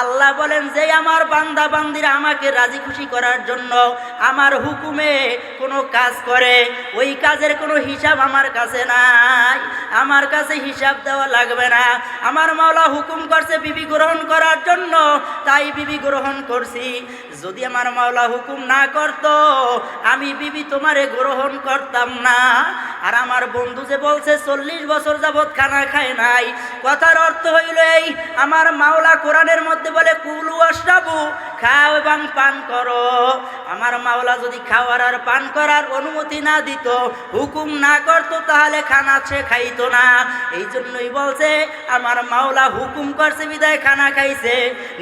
আল্লাহ বলেন, যে আমার বান্দা বান্দিরা আমাকে রাজি খুশি করার জন্য আমার হুকুমে কোনো কাজ করে, ওই কাজের কোনো হিসাব আমার কাছে নাই, আমার কাছে হিসাব দেওয়া লাগবে না। আমার মাওলা হুকুম করছে বিবি গ্রহণ করার জন্য, তাই বিবি গ্রহণ করছি। যদি আমার মাওলা হুকুম না করত, আমি বিবি তোমারে গ্রহণ করতাম না। আর আমার বন্ধু যে বলছে, চল্লিশ বছর যাবৎ খানা খায় নাই। কথার অর্থ হইল এই, আমার মাওলা কোরআনের মধ্যে বলে, কুলু আশরাবু খাও এবং পান করো। আমার মাওলা যদি খাওয়ার আর পান করার অনুমতি না দিত, হুকুম না করতো, তাহলে খানা সে খাইতো না। এই জন্যই বলছে, আমার মাওলা হুকুম করছে, বিদায় খানা খাইছে।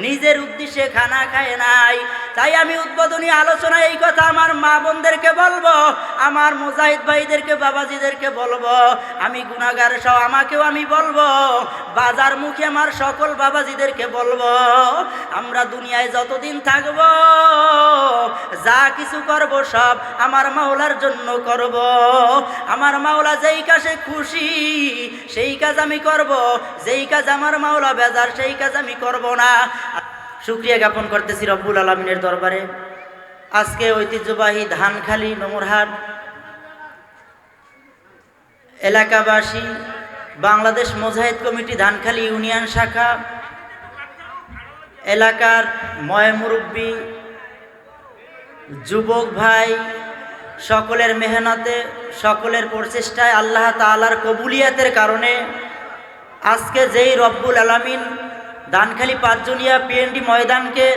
নিজের উদ্দেশ্যে খানা খায় নাই। তাই আমি উদ্বোধনী আলোচনা এই কথা আমার মা বোনদেরকে বলব, আমার মুজাহিদ ভাইদেরকে, বাবাজিদেরকে বলব, আমি গুণাগার সহ আমাকেও আমি বলব, বাজার মুখে আমার সকল বাবাজিদেরকে বলব, আমরা দুনিয়ায় যতদিন থাকব, যা কিছু করব সব আমার মাওলার জন্য করব। আমার মাওলা যেই কাজে খুশি, সেই কাজ আমি করব। যেই কাজ আমার মাওলা বেজার, সেই কাজ আমি করব না। শুক্রিয়া জ্ঞাপন করতেছি রব্বুল আলমিনের দরবারে। আজকে ঐতিহ্যবাহী ধানখালি, নোমরহাট এলাকাবাসী, বাংলাদেশ মোজাহিদ কমিটি ধানখালি ইউনিয়ন শাখা এলাকার ময় মুরব্বী, যুবক ভাই, সকলের মেহনতে, সকলের প্রচেষ্টায় আল্লাহ তালার কবুলিয়াতের কারণে আজকে যেই রব্বুল আলামিন দানখালি পাঁচজনিয়া পিএনডি ময়দানকে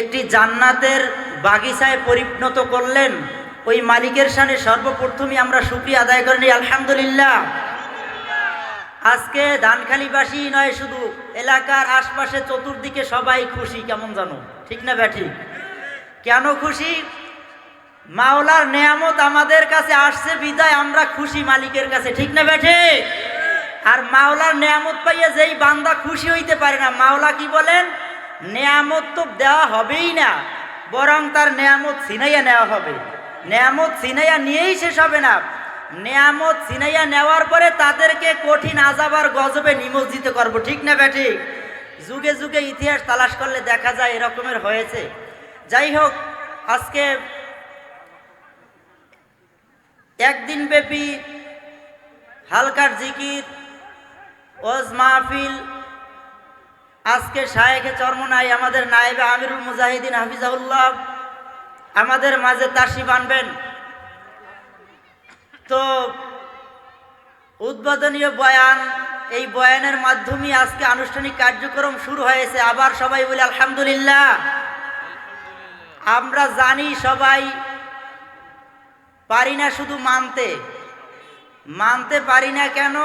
একটি জান্নাতের বাগিচায় পরিণত করলেন, ওই মালিকের সামনে সর্বপ্রথমই আমরা সুক্রিয়া আদায় করে নিই, আলহামদুলিল্লাহ। আজকে ধানখালিবাসী নয়, শুধু এলাকার আশপাশে চতুর্দিকে সবাই খুশি, কেমন জানো? ঠিক না, ব্যাঠি? কেন খুশি? মাওলার নেয়ামত আমাদের কাছে আসছে, বিদায় আমরা খুশি মালিকের কাছে, ঠিক না, ব্যাঠে? আর মাওলার নেয়ামত পাইয়ে যেই বান্দা খুশি হইতে পারে না, মাওলা কি বলেন? নেয়ামত তো দেওয়া হবেই না, বরং তার নেয়ামত ছিনাইয়া নেওয়া হবে। নেয়ামত ছিনাইয়া নিয়েই শেষ হবে না। নেয়ামত ছিনাইয়া নেওয়ার পরে তাদেরকে কঠিন আজাবার গজবে নিমজ্জিত করব, ঠিক না ব্যাটি যুগে যুগে ইতিহাস তালাশ করলে দেখা যায় এরকমের হয়েছে। যাই হোক, আজকে একদিন ব্যাপী হালকার জিকির ওজ মাহফিল, আজকে শায়েখে চর্মনাই, আমাদের নায়েবে আমিরুল মুজাহিদিন হাফিজাউল্লাহ আমাদের মাঝে তাসি বানবেন। তো উদ্বোধনীয় বয়ান, এই বয়ানের মাধ্যমে আজকে আনুষ্ঠানিক কার্যক্রম শুরু হয়েছে। আবার সবাই বলে, আলহামদুলিল্লাহ। আমরা জানি সবাই পারি না শুধু মানতে। মানতে পারি না কেন?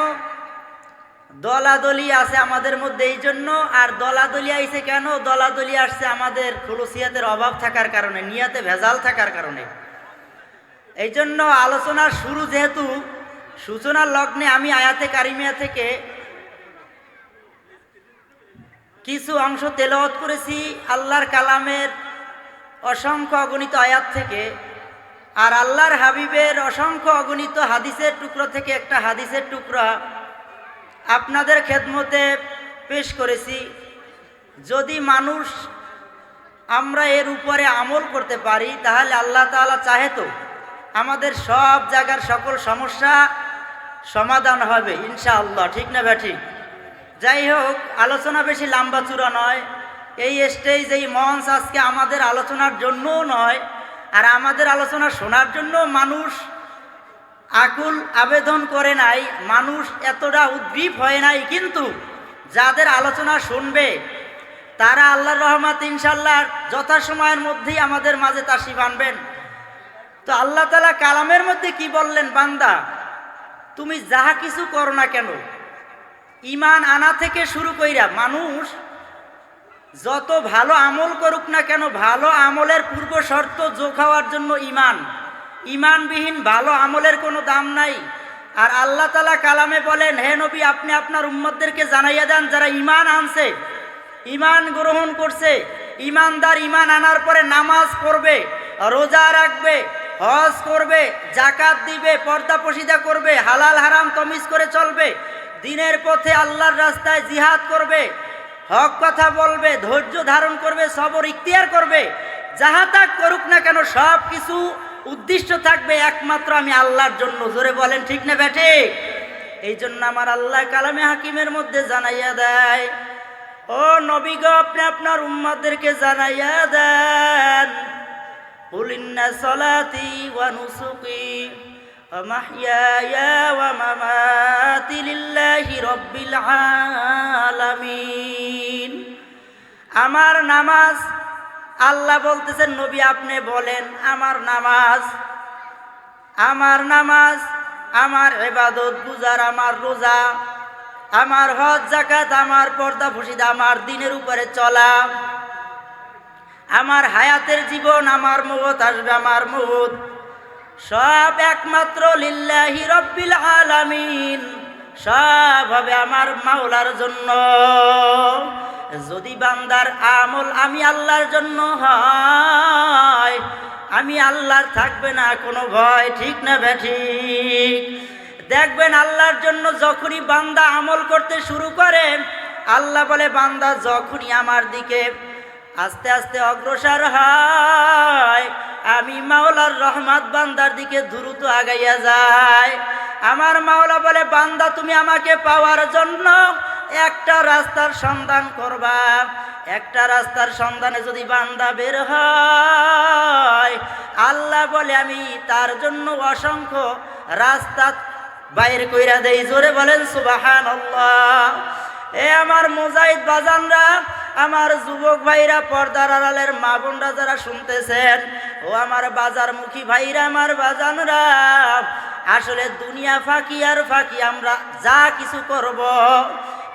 দলাদলি আছে আমাদের মধ্যে এই জন্য, আর দলাদলি আইছে কেন? দলাদলি আসছে আমাদের খুলসিয়াতের অভাব থাকার কারণে, নিয়াতে ভেজাল থাকার কারণে। এই জন্য আলোচনার শুরু যেহেতু, সূচনার লগ্নে আমি আয়াতে কারিমিয়া থেকে কিছু অংশ তেলাওয়াত করেছি আল্লাহর কালামের অসংখ্য অগণিত আয়াত থেকে। আর আল্লাহর হাবিবের অসংখ্য অগণিত হাদিসের টুকরো থেকে একটা হাদিসের টুকরা আপনাদের খেদমতে পেশ করেছি। যদি মানুষ আমরা এর উপরে আমল করতে পারি, তাহলে আল্লাহ তাআলা চাহে তো আমাদের সব জায়গার সকল সমস্যা সমাধান হবে, ইনশাআল্লাহ। ঠিক না ব্যাঠিক যাই হোক, আলোচনা বেশি লম্বা চূড়া নয়। এই স্টেজ এই মঞ্চ আজকে আমাদের আলোচনার জন্যও নয়, আর আমাদের আলোচনা শোনার জন্য মানুষ আকুল আবেদন করে নাই, মানুষ এতটা উদ্গ্রীব হয় নাই, কিন্তু যাদের আলোচনা শুনবে, তারা আল্লাহর রহমাত ইনশাল্লাহ যথাসময়ের মধ্যেই আমাদের মাঝে তাসি বানবেন। তো আল্লাহ তালা কালামের মধ্যে কি বললেন, বান্দা, তুমি যাহা কিছু করো না কেন ইমান আনা থেকে শুরু কইরা মানুষ যত ভালো আমল করুক না কেন, ভালো আমলের পূর্ব শর্ত যোগ হওয়ার জন্য ইমান ইমানবিহীন ভালো আমলের কোনো দাম নাই। আর আল্লাহ তালা কালামে বলেন, হে নবী, আপনি আপনার উম্মতদেরকে জানাইয়া দেন, যারা ইমান আনছে ইমান গ্রহণ করছে ইমানদার ইমান আনার পরে নামাজ পড়বে, রোজা রাখবে হজ করবে জাকাত দিবে, পর্দা পশিদা করবে, হালাল হারাম তমিজ করে চলবে, দিনের পথে আল্লাহর রাস্তায় জিহাদ করবে, হক কথা বলবে, ধৈর্য ধারণ করবে, সবর ইখতিয়ার করবে, যাহা তাক করুক না কেন সব কিছু উদ্দিষ্ট থাকবে, একমাত্র আমি আল্লাহর জন্য। জোরে বলেন, ঠিক না ব্যাটে? এই জন্য আমার আল্লাহ কালামে হাকিমের মধ্যে জানাইয়া দেয়, ও নবী গো, আপনি আপনার উম্মাদেরকে জানাইয়া দেন قل إن صلاتي ونسكي ومحياي ومماتي لله رب العالمين আমার নামাজ আল্লাহ বলতেছেন নবী আপনি বলেন আমার নামাজ আমার নামাজ আমার এবাদত গুজার আমার রোজা আমার হজ জাকাত আমার পর্দা ফসিদা আমার দিনের উপরে চলা আমার হায়াতের জীবন, আমার মহৎ আসবে, আমার মহৎ। সব একমাত্র লিল্লাহি রব্বিল আলামিন। সব হবে আমার মাওলার জন্য। যদি বান্দার আমল আমি আল্লাহর জন্য হয়, আমি আল্লাহর থাকবে না, কোনো ভয়, ঠিক না ব্যাঠিক দেখবেন আল্লাহর জন্য যখনই বান্দা আমল করতে শুরু করে, আল্লাহ বলে, বান্দা, যখনই আমার দিকে আস্তে আস্তে অগ্রসর হয়। আমি মাওলার রহমত বান্দার দিকে দ্রুত আগাইয়া যায় আমার মাওলা বলে, বান্দা, তুমি আমাকে পাওয়ার জন্য একটা রাস্তার সন্ধান করবা। একটা রাস্তার সন্ধানে যদি বান্দা বের হয়, আল্লাহ বলে, আমি তার জন্য অসংখ্য রাস্তা বাইর কইরা দেই। জোরে বলেন সুবাহান এ আমার মুজাহিদ বাজানরা, আমার যুবক ভাইরা, পর্দার আড়ালের মা বোনরা যারা শুনতেছেন, ও আমার বাজারমুখী ভাইরা, আমার বাজানরা, আসলে দুনিয়া ফাঁকি আর ফাঁকি, আমরা যা কিছু করব,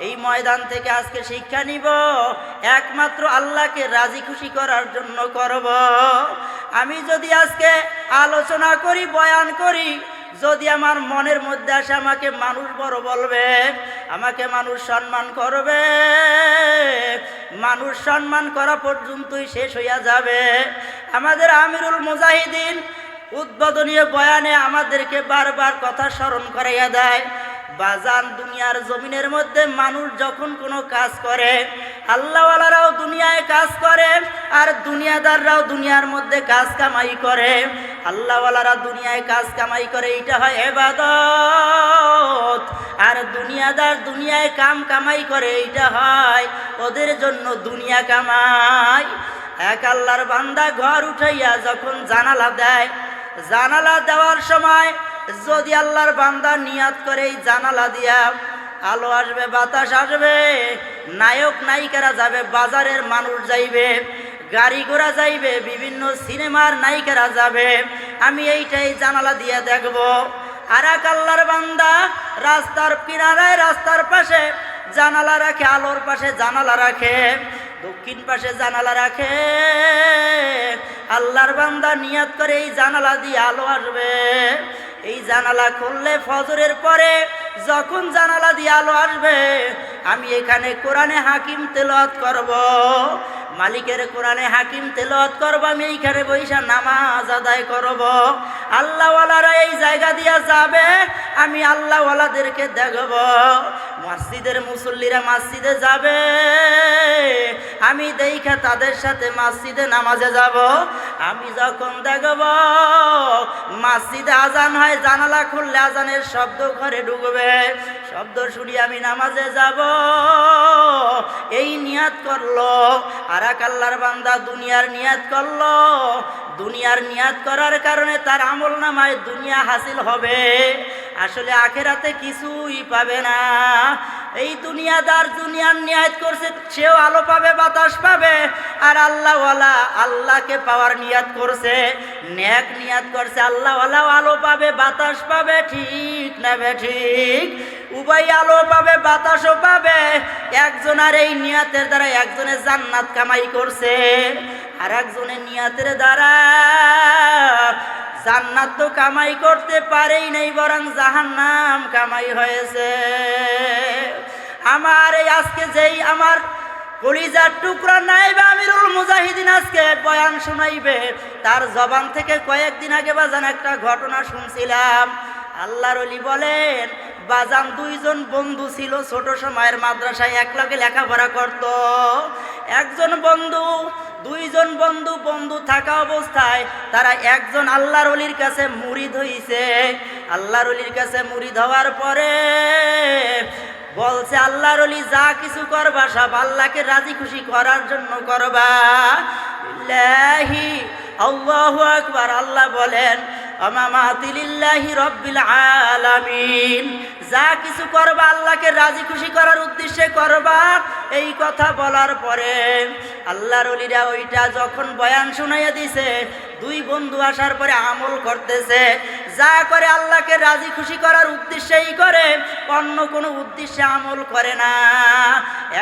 এই ময়দান থেকে আজকে শিক্ষা নিব, একমাত্র আল্লাহকে রাজি খুশি করার জন্য করব। আমি যদি আজকে আলোচনা করি, বয়ান করি যদি আমার মনের মধ্যে আসে, আমাকে মানুষ বড় বলবে, আমাকে মানুষ সম্মান করবে, মানুষ সম্মান করা পর্যন্তই শেষ হইয়া যাবে। আমাদের আমিরুল মুজাহিদিন উদ্বোধনীয় বয়ানে আমাদেরকে বারবার কথা স্মরণ করাইয়া দেয়। বাজান দুনিয়ার জমিনের মধ্যে মানুষ যখন কোনো কাজ করে, আল্লাহওয়ালারাও দুনিয়ায় কাজ করে আর দুনিয়াদাররাও দুনিয়ার মধ্যে কাজ কামাই করে। আল্লাহওয়ালারা দুনিয়ায় কাজ কামাই করে, এটা হয় এবাদত। আর দুনিয়াদার দুনিয়ায় কাম কামাই করে এইটা হয় ওদের জন্য দুনিয়া কামাই। এক আল্লাহর বান্দা ঘর উঠাইয়া যখন জানালা দেয়, জানালা দেওয়ার সময় যদি আল্লাহর বান্দা নিয়াত করে এই জানালা দিয়া, আলো আসবে, বাতাস আসবে, নায়ক, নায়িকারা যাবে, বাজারের মানুষ যাইবে, গাড়ি ঘোড়া যাইবে, বিভিন্ন সিনেমার নায়িকারা যাবে, আমি এইটাই জানালা দিয়ে দেখব। আর এক আল্লাহর বান্দা রাস্তার কিনারায় রাস্তার পাশে জানালা রাখে, আলোর পাশে জানালা রাখে, দক্ষিণ পাশে জানালা রাখে। আল্লাহর বান্দা নিয়াত করে এই জানালা দিয়ে আলো আসবে। এই জানালা খুললে ফজরের পরে যখন জানালা দিয়ে আলো আসবে, আমি এখানে কোরআনে হাকিম তেলত করব, মালিকের কোরআনে হাকিম তেলত করব, আমি এইখানে বৈশা নামাজ আদায় করব। আল্লাহওয়ালারা এই জায়গা দিয়া যাবে, আমি আল্লাহওয়ালাদেরকে দেখব। মসজিদের মুসল্লিরা মসজিদে যাবে। আমি দেখা তাদের সাথে মসজিদে নামাজে যাব। আমি যখন দেখব মসজিদে আজান হয়, জানালা খুললে আজানের শব্দ ঘরে ঢুকবে। শব্দ শুনি আমি নামাজে যাব। এই নিয়াত করল আর এক আল্লাহর বান্দা দুনিয়ার নিয়াত করল। দুনিয়ার নিয়াত করার কারণে তার আমল নামায় দুনিয়া হাসিল হবে। আসলে আখেরাতে কিছুই পাবে না। এই দুনিয়াদার দুনিয়ার নিয়াত করছে, সেও আলো পাবে, বাতাস পাবে, আর আল্লাহওয়ালা আল্লাহকে পাওয়ার নিয়াত করছে, ন্যাক নিয়াত করছে, আল্লাহওয়ালাও আলো পাবে, বাতাস পাবে, ঠিক না বে ঠিক? উভয় আলো পাবে, বাতাসও পাবে, একজনের এই নিয়াতের দ্বারা একজনে জান্নাত কামাই করছে আর একজনের নিয়াতের দ্বারা জান্নাত তো কামাই করতে পারেই নাই, বরং জাহান্নাম কামাই হয়েছে। আমার এই আজকে যেই আমার কলিজার টুকরা নাইবে আমিরুল মুজাহিদিন আজকে বয়ান শোনাইবে, তার জবান থেকে কয়েকদিন আগে বাজান একটা ঘটনা শুনছিলাম। আল্লাহর অলি বলেন, বাজান দুইজন বন্ধু ছিল ছোট সময়ের মাদ্রাসায় একলাগে লেখাপড়া করত। একজন বন্ধু দুইজন বন্ধু বন্ধু থাকা অবস্থায় তারা একজন আল্লাহর অলির কাছে মুড়িদ হইছে। আল্লাহর অলির কাছে মুড়িদ হওয়ার পরে বলছে, আল্লাহর অলি যা কিছু করবা, সব আল্লাহকে রাজি খুশি করার জন্য করবা। আল্লাহু আকবার। আল্লাহ বলেন আলামিন। যা কিছু করবা, আল্লাহকে রাজি খুশি করার উদ্দেশ্যে করবা এই কথা বলার পরে আল্লাহর অলিরা ওইটা যখন বয়ান শুনাইয়া দিছে, দুই বন্ধু আসার পরে আমল করতেছে। যা করে আল্লাহকে রাজি খুশি করার উদ্দেশ্যেই করে, অন্য কোনো উদ্দেশ্যে আমল করে না।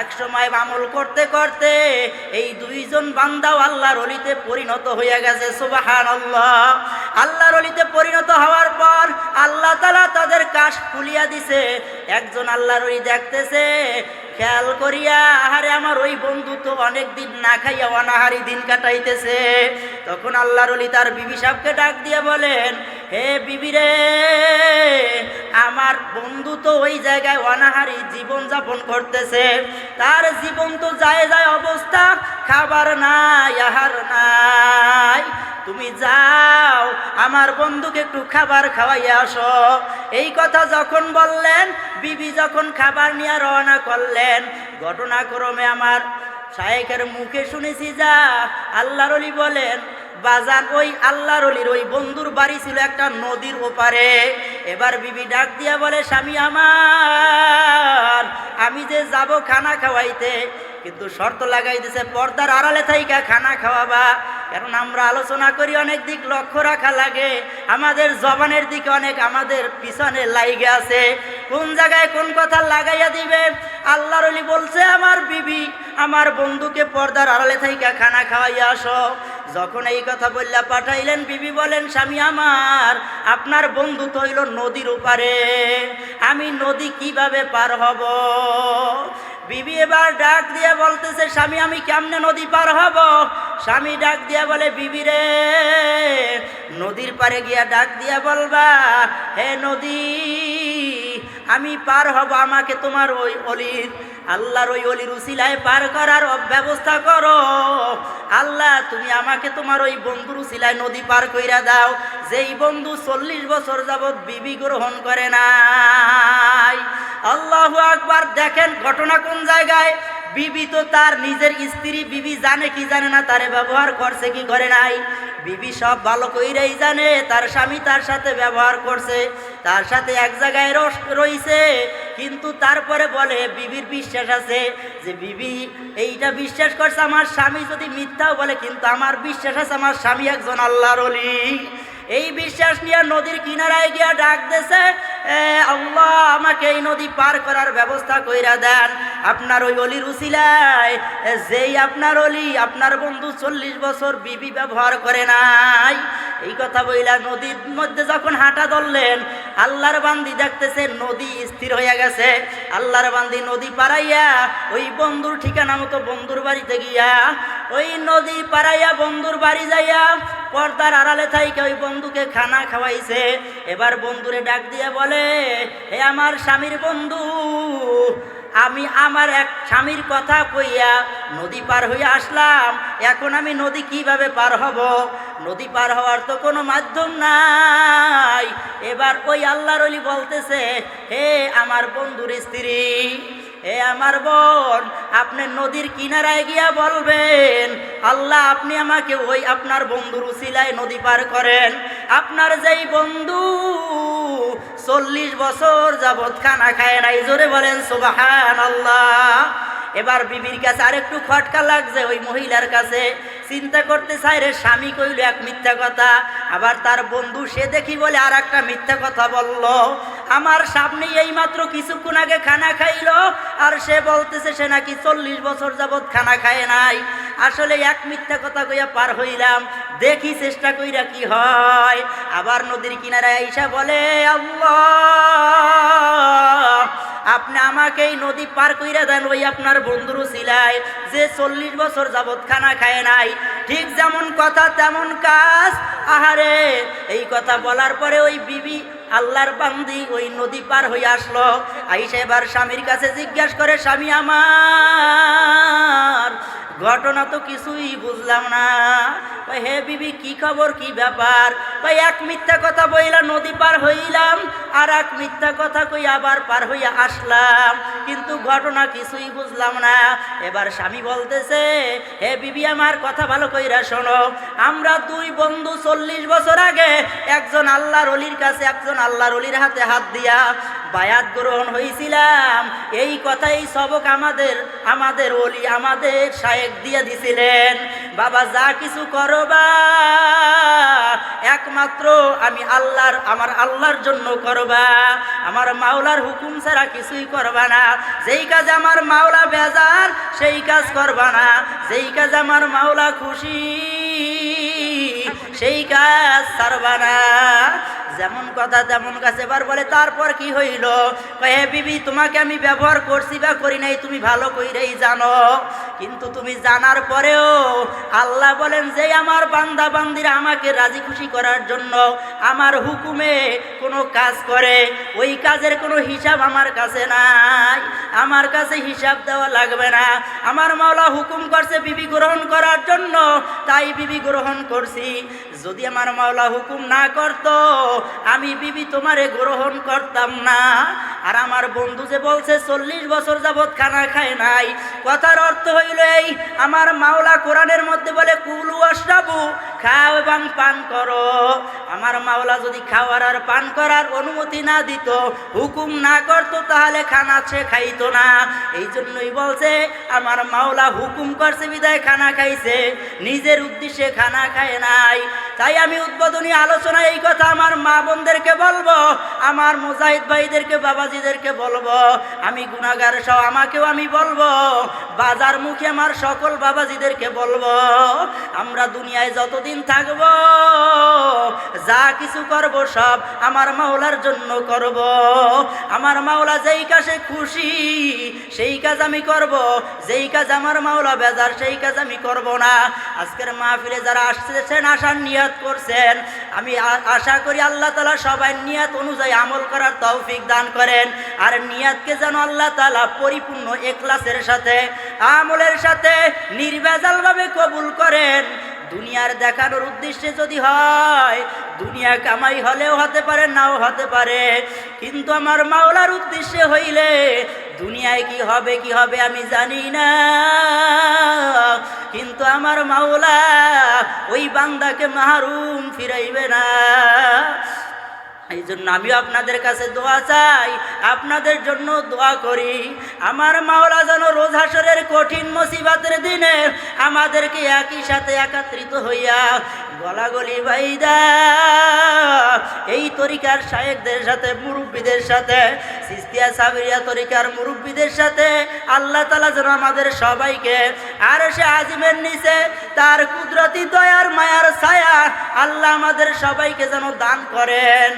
এক সময় আমল করতে করতে এই দুইজন বান্দাও আল্লাহর অলিতে পরিণত হয়ে গেছে সুবাহান আল্লাহ আল্লাহর অলিতে পরিণত হওয়ার পর আল্লাহ তালা তাদের কাশ খুলিয়া দিছে। একজন আল্লাহর অলি দেখতেছে খেয়াল করিয়া, আহারে আমার ওই বন্ধু তো অনেক দিন না খাইয়া অনাহারি দিন কাটাইতেছে। তখন আল্লাহর অলি তার বিবি সাহেবকে ডাক দিয়ে বলেন, হে বিবি রে, আমার বন্ধু তো ওই জায়গায় অনাহারি জীবন যাপন করতেছে। তার জীবন তো যায় যায় অবস্থা, খাবার নাই, আহার নাই। তুমি যাও, আমার বন্ধুকে একটু খাবার খাওয়াইয়া আসো। এই কথা যখন বললেন, বিবি যখন খাবার নিয়ে রওনা করলেন, ঘটনাক্রমে আমার শায়েকের মুখে শুনেছি যা আল্লাহর অলি বলেন বাজার ওই আল্লাহর অলির ওই বন্ধুর বাড়ি ছিল একটা নদীর ওপারে। এবার বিবি ডাক দিয়া বলে, স্বামী আমার, আমি যে যাব খানা খাওয়াইতে, কিন্তু শর্ত লাগাই দিছে, পর্দার আড়ালে থাইকা খানা খাওয়াবা। কারণ আমরা আলোচনা করি অনেক দিক লক্ষ্য রাখা লাগে। আমাদের জবানের দিকে অনেক আমাদের পিছনে লাইগে আছে। কোন জায়গায় কোন কথা লাগাইয়া দিবে? আল্লাহর অলি বলছে, আমার বিবি, আমার বন্ধুকে পর্দার আড়ালে থাইকা খানা খাওয়াইয়া আসো। যখন এই কথা বললা পাঠাইলেন, বিবি বলেন, স্বামী আমার, আপনার বন্ধু তো হইল নদীর ওপারে। আমি নদী কীভাবে পার হব? বিবি এবার ডাক দিয়ে বলতেছে, স্বামী, আমি কেমনে নদী পার হব? স্বামী ডাক দিয়া বলে, বিবি রে, নদীর পারে গিয়া ডাক দিয়া বলবা, হে নদী আমি পার হব আমাকে তোমার ওই অলির, আল্লাহর ওই অলির উসিলায় পার করার ব্যবস্থা করো। আল্লাহ, তুমি আমাকে তোমার ওই বন্ধুর উসিলায় নদী পার কইরা দাও। যেই বন্ধু চল্লিশ বছর যাবৎ বিবি গ্রহণ করে নাই। আল্লাহ আকবার, দেখেন ঘটনা কোন জায়গায়? বিবি তো তার নিজের স্ত্রী, বিবি জানে কি জানে না, তারে ব্যবহার করছে কি করে নাই? বিবি সব ভালো কইরাই জানে, তার স্বামী তার সাথে ব্যবহার করছে, তার সাথে এক জায়গায় রস রইছে, কিন্তু তারপরে বলে, বিবির বিশ্বাস আছে যে বিবি এইটা বিশ্বাস করছে, আমার স্বামী যদি মিথ্যাও বলে, কিন্তু আমার বিশ্বাস আছে, আমার স্বামী একজন আল্লাহর অলি এই বিশ্বাস নিয়ে নদীর কিনারায় গিয়া ডাক দেছে আল্লাহ, আমাকে এই নদী পার করার ব্যবস্থা কইরা দেন। আপনার ওই অলির উসিলায় যেই আপনার অলি, আপনার বন্ধু চল্লিশ বছর বিবি ব্যবহার করে নাই। এই কথা বইলা নদীর মধ্যে যখন হাঁটা ধরলেন, আল্লাহর বান্দি দেখতেছে নদী স্থির হইয়া গেছে। আল্লাহর বান্দি নদী পাড়াইয়া ওই বন্ধুর ঠিকানা মতো বন্ধুর বাড়িতে গিয়া, ওই নদী পাড়াইয়া বন্ধুর বাড়ি যাইয়া পর্দার আড়ালে থাইকে ওই বন্ধুকে খানা খাওয়াইছে। এবার বন্ধুরে ডাক দিয়ে বলে, হে আমার স্বামীর বন্ধু, আমি আমার এক স্বামীর কথা কইয়া নদী পার হয়ে আসলাম। এখন আমি নদী কীভাবে পার হব? নদী পার হওয়ার তো কোনো মাধ্যম নাই। এবার ওই আল্লাহর বলতেছে, হে আমার বন্ধুর স্ত্রী হে আমার বোন, আপনি নদীর কিনারায় গিয়া বলবেন, আল্লাহ, আপনি আমাকে ওই আপনার বন্ধুর উসিলায় নদী পার করেন। আপনার যেই বন্ধু চল্লিশ বছর যাবৎ খানা খায় নাই, জোরে বলেন সুবাহান আল্লাহ এবার বিবির কাছে আরেকটু খটকা লাগছে, ওই মহিলার কাছে। চিন্তা করতে চাই রে স্বামী কইল, এক মিথ্যা কথা। আবার তার বন্ধু সে দেখি বলে আর একটা মিথ্যা কথা বলল। আমার সামনে এই মাত্র কিছুক্ষণ আগে খানা খাইলো, আর সে বলতেছে সে নাকি চল্লিশ বছর যাবৎ খানা খায় নাই। আসলে এক মিথ্যা কথা কইয়া পার হইলাম, দেখি চেষ্টা কইরা কি হয়। আবার নদীর কিনারায় আইসা বলে আপনি আমাকে এই নদী পার কইরা দেন ওই আপনার বন্ধুরও ছিলাই যে চল্লিশ বছর যাবৎ খানা খায় নাই। ঠিক যেমন কথা, তেমন কাজ। আহারে, এই কথা বলার পরে ওই বিবি আল্লাহর বান্দি ওই নদী পার হয়ে আসলো। আইসা এবার স্বামীর কাছে জিজ্ঞাসা করে, স্বামী আমার ঘটনা তো কিছুই বুঝলাম না। হে বিবি, কি খবর, কি ব্যাপার? ভাই এক মিথ্যা কথা বইলা নদী পার হইলাম, আর এক মিথ্যা কথা কই আবার পার হইয়া আসলাম। কিন্তু ঘটনা কিছুই বুঝলাম না। এবার স্বামী বলতেছে, হে বিবি, আমার কথা ভালো কইরা শোনো। আমরা দুই বন্ধু চল্লিশ বছর আগে একজন আল্লাহর অলির কাছে, একজন আল্লাহর অলির হাতে হাত দিয়া বায়াত গ্রহণ হয়েছিলাম এই কথাই সবক আমাদের আমাদের অলি আমাদের শায়েক দিয়ে দিছিলেন। বাবা, যা কিছু করবা একমাত্র আমি আল্লাহর, আমার আল্লাহর জন্য করবা আমার মাওলার হুকুম ছাড়া কিছুই করবা না। যেই কাজ আমার মাওলা বেজার, সেই কাজ করবা না। যেই কাজ আমার মাওলা খুশি, সেই কাজ ছাড়বা না। যেমন কথা তেমন কাছে। এবার বলে, তারপর কি হইল? হে বিবি, তোমাকে আমি ব্যবহার করছি বা করি নাই, তুমি ভালো কইরেই জানো। কিন্তু তুমি জানার পরেও আল্লাহ বলেন যে, আমার বান্দা বান্দিরা আমাকে রাজি খুশি করার জন্য আমার হুকুমে কোনো কাজ করে। ওই কাজের কোনো হিসাব আমার কাছে নাই। আমার কাছে হিসাব দেওয়া লাগবে না। আমার মাওলা হুকুম করছে বিবি গ্রহণ করার জন্য, তাই বিবি গ্রহণ করছি। যদি আমার মাওলা হুকুম না করত আমি বিবি তোমারে গ্রহণ করতাম না। আর আমার বন্ধু যে বলছে, চল্লিশ বছর যাবৎ খানা খায় নাই। কথার অর্থ হইল এই, আমার মাওলা কোরআনের মধ্যে বলে, কুলু আশরাবু, খাও এবং পান করো। আমার মাওলা যদি খাওয়ার আর পান করার অনুমতি না দিত, হুকুম না করতো, তাহলে খানা সে খাইতো না। এই জন্যই বলছে, আমার মাওলা হুকুম করছে, বিদায় খানা খাইছে, নিজের উদ্দেশ্যে খানা খায় নাই। তাই আমি উদ্বোধনী আলোচনায় এই কথা আমার মা বোনদেরকে বলব, আমার মুজাহিদ ভাইদেরকে বাবাজিদেরকে বলব, আমি গুণাগার সহ আমাকেও আমি বলব, বাজার মুখে আমার সকল বাবাজিদেরকে বলব, আমরা দুনিয়ায় যতদিন থাকব, যা কিছু করব সব আমার মাওলার জন্য করব। আমার মাওলা যেই কাজে খুশি, সেই কাজ আমি করব, যেই কাজ আমার মাওলা বেজার, সেই কাজ আমি করব না। আজকের মাহফিলে যারা আসতেছেন, আসার নিয়াত করছেন, আমি আশা করি আল্লাহ তালা সবাই নিয়াত অনুযায়ী আমল করার তৌফিক দান করেন। আর নিয়াতকে যেন আল্লাহ তালা পরিপূর্ণ এখলাসের সাথে, আমলের সাথে, নির্ভেজালভাবে কবুল করেন। দুনিয়ার দেখানোর উদ্দেশ্যে যদি হয়, দুনিয়া কামাই হলেও হতে পারে, নাও হতে পারে। কিন্তু আমার মাওলার উদ্দেশ্যে হইলে দুনিয়ায় কি হবে কি হবে আমি জানি না। কিন্তু আমার মাওলা ওই বান্দাকে মাহরুম ফিরাইবে না। এই জন্য আমিও আপনাদের কাছে দোয়া চাই, আপনাদের জন্য দোয়া করি। আমার মাওলা যেন রোজ হাসরের কঠিন মুসিবাতের দিনে আমাদেরকে একই সাথে একাত্রিত হইয়া গলাগলি বাইদা। এই তরিকার শায়েকদের সাথে, মুরব্বীদের সাথে, সিস্তিয়া সাবিরিয়া তরিকার মুরব্বীদের সাথে আল্লাহ তালা যেন আমাদের সবাইকে আর সে আজিমের নিচে তার কুদরতি দয়ার মায়ার ছায়া আল্লাহ আমাদের সবাইকে যেন দান করেন।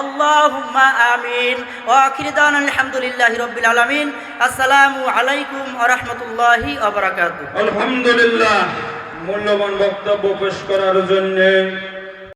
আল্লাহুম্মা আমিন। ও আখির দান আলহামদুলিল্লাহ রব্বিল আলামিন। আসসালামু আলাইকুম ওয়া রাহমাতুল্লাহি ওয়া বারাকাতুহু। আলহামদুলিল্লাহ। মূল্যবান বক্তব্য পেশ করার জন্য